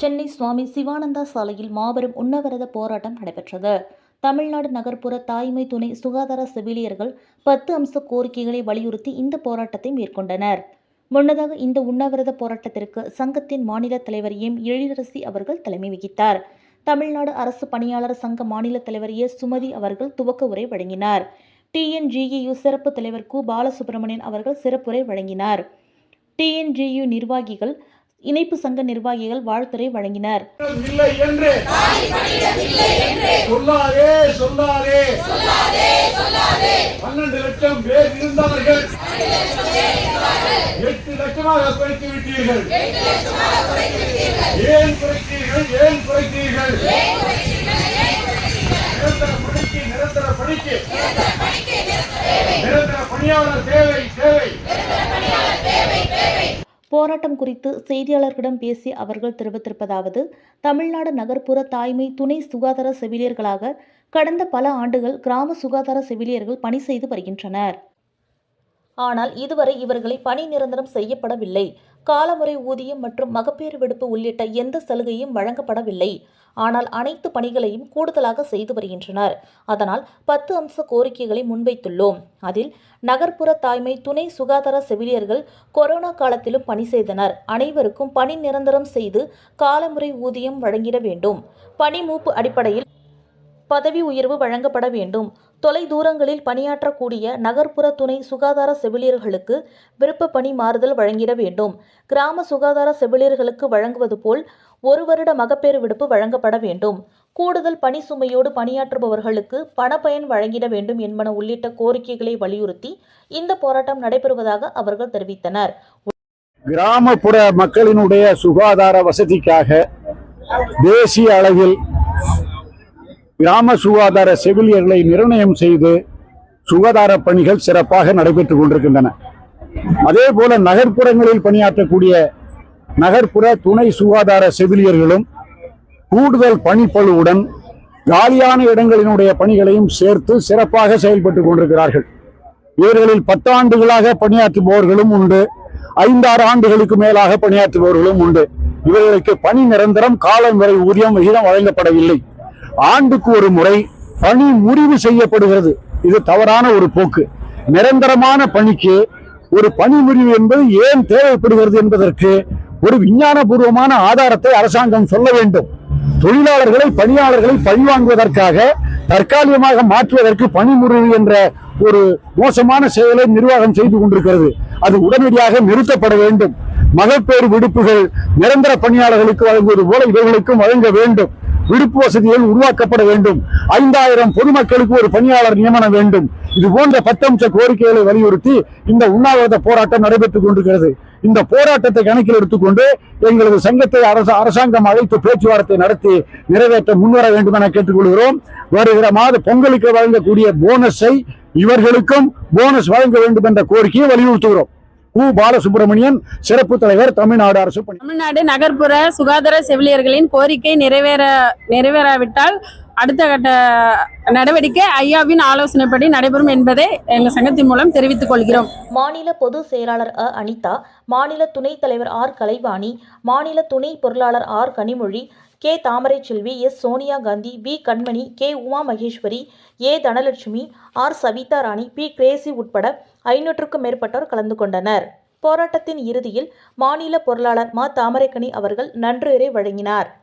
சென்னை சுவாமி சிவானந்தா சாலையில் மாபெரும் உண்ணாவிரத போராட்டம் நடைபெற்றது. தமிழ்நாடு நகர்ப்புற தாய்மை துணை சுகாதார செவிலியர்கள் பத்து அம்ச கோரிக்கைகளை வலியுறுத்தி இந்த போராட்டத்தை மேற்கொண்டனர். முன்னதாக இந்த உண்ணாவிரத போராட்டத்திற்கு சங்கத்தின் மாநில தலைவர் எம். எழிலரசி அவர்கள் தலைமை வகித்தார். தமிழ்நாடு அரசு பணியாளர் சங்க மாநில தலைவர் எஸ். சுமதி அவர்கள் துவக்க உரை வழங்கினார். டிஎன்ஜிஇயு சிறப்பு தலைவர் கு. பாலசுப்ரமணியன் அவர்கள் சிறப்புரை வழங்கினார். டிஎன்ஜியு நிர்வாகிகள் இணைப்பு சங்க நிர்வாகிகள் வாழ்த்துரை வழங்கினர். லட்சம் எட்டு லட்சமாக குறைத்து விட்டீர்கள். ஏன் குறைத்தீர்கள்? ஏன் குறைத்தீர்கள்? நிரந்தர பணிக்கு நிரந்தர பணிக்கு நிரந்தர பணியாளர் தேவை தேவை. போராட்டம் குறித்து செய்தியாளர்களிடம் பேசி அவர்கள் தெரிவித்திருப்பதாவது தமிழ்நாடு நகர்ப்புற தாய்மை துணை சுகாதார செவிலியர்களாக கடந்த பல ஆண்டுகள் கிராம சுகாதார செவிலியர்கள் பணி செய்து வருகின்றனர். ஆனால் இதுவரை இவர்களை பணி நிரந்தரம் செய்யப்படவில்லை. காலமுறை ஊதியம் மற்றும் மகப்பேறு விடுப்பு உள்ளிட்ட எந்த சலுகையும் வழங்கப்படவில்லை. ஆனால் அனைத்து பணிகளையும் கூடுதலாக செய்து வருகின்றனர். அதனால் பத்து அம்ச கோரிக்கைகளை முன்வைத்துள்ளோம். அதில் நகர்ப்புற தாய்மை துணை சுகாதார செவிலியர்கள் கொரோனா காலத்திலும் பணி செய்தனர். அனைவருக்கும் பணி நிரந்தரம் செய்து காலமுறை ஊதியம் வழங்கிட வேண்டும். பணி மூப்பு அடிப்படையில் பதவி உயர்வு வழங்கப்பட வேண்டும். தொலை தூரங்களில் பணியாற்றக்கூடிய நகர்ப்புற துணை சுகாதார செவிலியர்களுக்கு விருப்ப பணி மாறுதல் வழங்கிட வேண்டும். கிராம சுகாதார செவிலியர்களுக்கு வழங்குவது போல் ஒரு வருட மகப்பேறு விடுப்பு வழங்கப்பட வேண்டும். கூடுதல் பணி சுமையோடு பணியாற்றுபவர்களுக்கு பணப்பயன் வழங்கிட வேண்டும் என்பன உள்ளிட்ட கோரிக்கைகளை வலியுறுத்தி இந்த போராட்டம் நடைபெறுவதாக அவர்கள் தெரிவித்தனர். கிராமப்புற மக்களினுடைய சுகாதார வசதிக்காக தேசிய அளவில் கிராம சுகாதார செவிலியர்களை நிர்ணயம் செய்து சுகாதார பணிகள் சிறப்பாக நடைபெற்றுக் கொண்டிருக்கின்றன. அதே போல நகர்ப்புறங்களில் பணியாற்றக்கூடிய நகர்ப்புற துணை சுகாதார செவிலியர்களும் கூடுதல் பணிப்பளுவுடன் காலியான இடங்களினுடைய பணிகளையும் சேர்த்து சிறப்பாக செயல்பட்டுக் கொண்டிருக்கிறார்கள். இவர்களில் பத்தாண்டுகளாக பணியாற்றுபவர்களும் உண்டு. ஐந்தாறு ஆண்டுகளுக்கு மேலாக பணியாற்றுபவர்களும் உண்டு. இவர்களுக்கு பணி நிரந்தரம் காலம் வரை ஊதியம் விகிதம் வழங்கப்படவில்லை. ஆண்டுக்கு ஒரு முறை பணி முறிவு செய்யப்படுகிறது. இது தவறான ஒரு போக்கு. நிரந்தரமான பணிக்கு ஒரு பணி முறிவு என்பது ஏன் தேவைப்படுகிறது என்பதற்கு ஒரு விஞ்ஞானபூர்வமான ஆதாரத்தை அரசாங்கம் சொல்ல வேண்டும். தொழிலாளர்களை பணியாளர்களை பழிவாங்குவதற்காக தற்காலிகமாக மாற்றுவதற்கு பணி முறிவு என்ற ஒரு மோசமான செயலை நிர்வாகம் செய்து கொண்டிருக்கிறது. அது உடனடியாக நிறுத்தப்பட வேண்டும். மகப்பேறு விடுப்புகள் நிரந்தர பணியாளர்களுக்கு வழங்குவது போல இவர்களுக்கும் வழங்க வேண்டும். விடுப்பு வசதிகள் உருவாக்கப்பட வேண்டும். ஐந்தாயிரம் பொதுமக்களுக்கு ஒரு பணியாளர் நியமனம் வேண்டும். இது போன்ற பத்தம்ச கோரிக்கைகளை வலியுறுத்தி இந்த உண்ணாவிரத போராட்டம் நடைபெற்றுக் கொண்டிருக்கிறது. இந்த போராட்டத்தை கணக்கில் எடுத்துக்கொண்டு எங்களது சங்கத்தை அரசு அரசாங்கம் அழைத்து பேச்சுவார்த்தை நடத்தி நிறைவேற்ற முன்வர வேண்டும் என கேட்டுக்கொள்கிறோம். வருகிற மாத பொங்கலுக்கு வழங்கக்கூடிய போனஸை இவர்களுக்கும் போனஸ் வழங்க வேண்டும் என்ற கோரிக்கையை வலியுறுத்துகிறோம். கு பாலசுப்ரமணியன் சிறப்பு தலைவர் தமிழ்நாடு அரசு பணி தமிழ்நாடு நகர்ப்புற சுகாதார செவிலியர்களின் கோரிக்கை நிறைவேற நிறைவேறாவிட்டால் அடுத்த கட்ட நடவடிக்கை ஐயாவின் ஆலோசனைப்படி நடைபெறும் என்பதை எங்கள் சங்கத்தின் மூலம் தெரிவித்துக் கொள்கிறோம். மாநில பொதுச் செயலாளர் அ. அனிதா மாநில துணைத் தலைவர் ஆர். கலைவாணி மாநில துணை பொருளாளர் R. Kanimozhi K. Thamaraiselvi S. Sonia Gandhi P Kanmani K. Uma Maheswari A. Dhanalakshmi R. Savitha Rani P. Gracy உட்பட ஐநூற்றுக்கும் மேற்பட்டோர் கலந்து கொண்டனர். போராட்டத்தின் இறுதியில் மாநில பொருளாளர் மா. தாமரைக்கனி அவர்கள் நன்றியுரை வழங்கினார்.